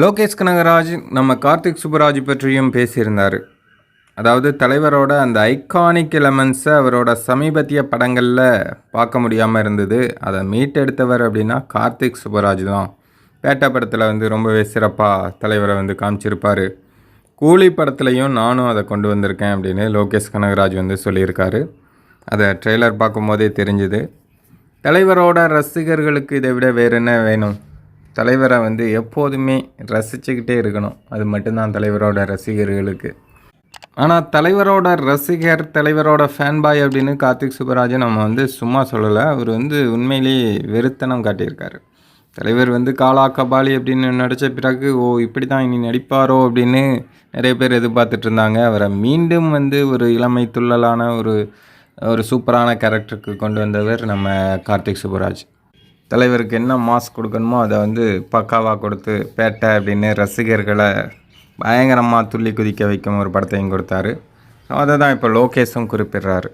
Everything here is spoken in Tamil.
லோகேஷ் கனகராஜ் நம்ம கார்த்திக் சுப்பராஜ் பற்றியும் பேசியிருந்தார். அதாவது தலைவரோட அந்த ஐகானிக் எலமெண்ட்ஸை அவரோட சமீபத்திய படங்களில் பார்க்க முடியாமல் இருந்தது. அதை மீட்டெடுத்தவர் அப்படின்னா கார்த்திக் சுப்பராஜ் தான். பேட்டா படத்தில் வந்து ரொம்பவே சிறப்பாக தலைவரை வந்து காமிச்சிருப்பார். கூலி படத்துலையும் நானும் அதை கொண்டு வந்திருக்கேன் அப்படின்னு லோகேஷ் கனகராஜ் வந்து சொல்லியிருக்காரு. அதை ட்ரெய்லர் பார்க்கும்போதே தெரிஞ்சுது. தலைவரோட ரசிகர்களுக்கு இதை விட வேறு என்ன வேணும்? தலைவரை வந்து எப்போதுமே ரசிச்சுக்கிட்டே இருக்கணும். அது மட்டும்தான் தலைவரோட ரசிகர்களுக்கு. ஆனால் தலைவரோட ரசிகர் தலைவரோட ஃபேன் பாய் அப்படின்னு கார்த்திக் சுப்பராஜன் நம்ம வந்து சும்மா சொல்லலை. அவர் வந்து உண்மையிலேயே வெறுத்தனம் காட்டியிருக்காரு. தலைவர் வந்து காலா கபாலி அப்படின்னு நடித்த பிறகு ஓ இப்படி தான் இனி நடிப்பாரோ? அப்படின்னு நிறைய பேர் எதிர்பார்த்துட்டு இருந்தாங்க. அவரை மீண்டும் வந்து ஒரு இளமை துள்ளலான ஒரு ஒரு சூப்பரான கேரக்டருக்கு கொண்டு வந்தவர் நம்ம கார்த்திக் சுப்பராஜ். தலைவருக்கு என்ன மாஸ் கொடுக்கணுமோ அதை வந்து பக்காவாக கொடுத்து பேட்டை அப்படின்னு ரசிகர்களை பயங்கரமாக துள்ளி குதிக்க வைக்கும் ஒரு படத்தையும் கொடுத்தாரு. அதை தான் இப்போ லோகேஷும் குறிப்பிடுறாரு.